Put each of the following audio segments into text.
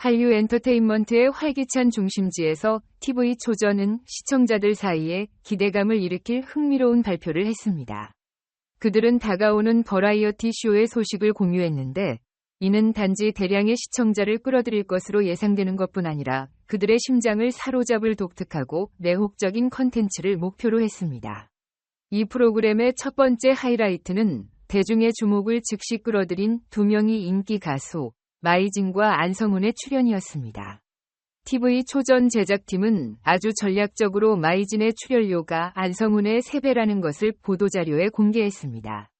한류 엔터테인먼트의 활기찬 중심지에서 TV 초전은 시청자들 사이에 기대감을 일으킬 흥미로운 발표를 했습니다. 그들은 다가오는 버라이어티 쇼의 소식을 공유했는데 이는 단지 대량의 시청자를 끌어들일 것으로 예상되는 것뿐 아니라 그들의 심장을 사로잡을 독특하고 매혹적인 컨텐츠를 목표로 했습니다. 이 프로그램의 첫 번째 하이라이트는 대중의 주목을 즉시 끌어들인 두 명의 인기 가수 마이진과 안성훈의 출연이었습니다. TV 초전 제작팀은 아주 전략적으로 마이진의 출연료가 안성훈의 3배라는 것을 보도자료에 공개했습니다.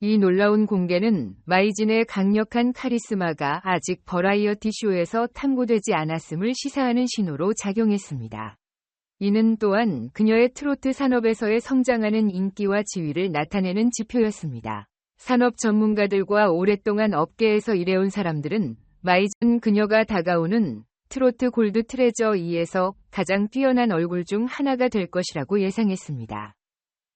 이 놀라운 공개는 마이진의 강력한 카리스마가 아직 버라이어티 쇼에서 탐구되지 않았음을 시사하는 신호로 작용했습니다. 이는 또한 그녀의 트로트 산업에서의 성장하는 인기와 지위를 나타내는 지표였습니다. 산업 전문가들과 오랫동안 업계에서 일해온 사람들은 마이즌 그녀가 다가오는 트로트 골드 트레저 2에서 가장 뛰어난 얼굴 중 하나가 될 것이라고 예상했습니다.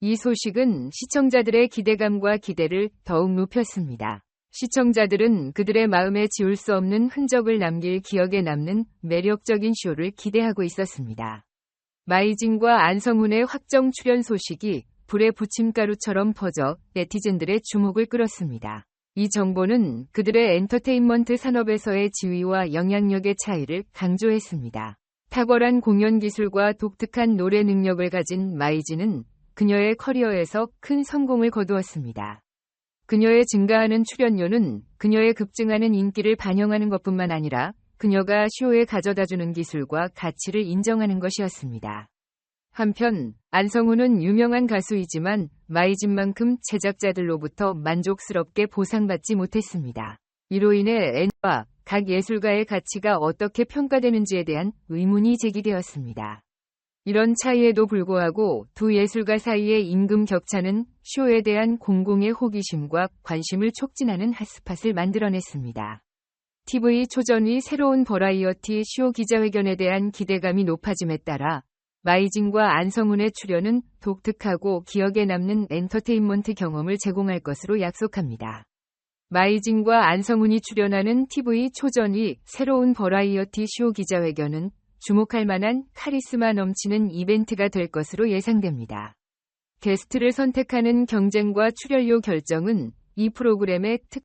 이 소식은 시청자들의 기대감과 기대를 더욱 높였습니다. 시청자들은 그들의 마음에 지울 수 없는 흔적을 남길 기억에 남는 매력적인 쇼를 기대하고 있었습니다. 마이진과 안성훈의 확정 출연 소식이 불의 부침가루처럼 퍼져 네티즌들의 주목을 끌었습니다. 이 정보는 그들의 엔터테인먼트 산업에서의 지위와 영향력의 차이를 강조했습니다. 탁월한 공연 기술과 독특한 노래 능력을 가진 마이지는 그녀의 커리어에서 큰 성공을 거두었습니다. 그녀의 증가하는 출연료는 그녀의 급증하는 인기를 반영하는 것뿐만 아니라 그녀가 쇼에 가져다 주는 기술과 가치를 인정하는 것이었습니다. 한편 안성우는 유명한 가수이지만 마이진만큼 제작자들로부터 만족스럽게 보상받지 못했습니다. 이로 인해 N과 각 예술가의 가치가 어떻게 평가되는지에 대한 의문이 제기되었습니다. 이런 차이에도 불구하고 두 예술가 사이의 임금 격차는 쇼에 대한 공공의 호기심과 관심을 촉진하는 핫스팟을 만들어냈습니다. TV 초전의 새로운 버라이어티 쇼 기자회견에 대한 기대감이 높아짐에 따라 마이진과 안성훈의 출연은 독특하고 기억에 남는 엔터테인먼트 경험을 제공할 것으로 약속합니다. 마이진과 안성훈이 출연하는 TV 초전이 새로운 버라이어티 쇼 기자회견은 주목할 만한 카리스마 넘치는 이벤트가 될 것으로 예상됩니다. 게스트를 선택하는 경쟁과 출연료 결정은 이 프로그램의 특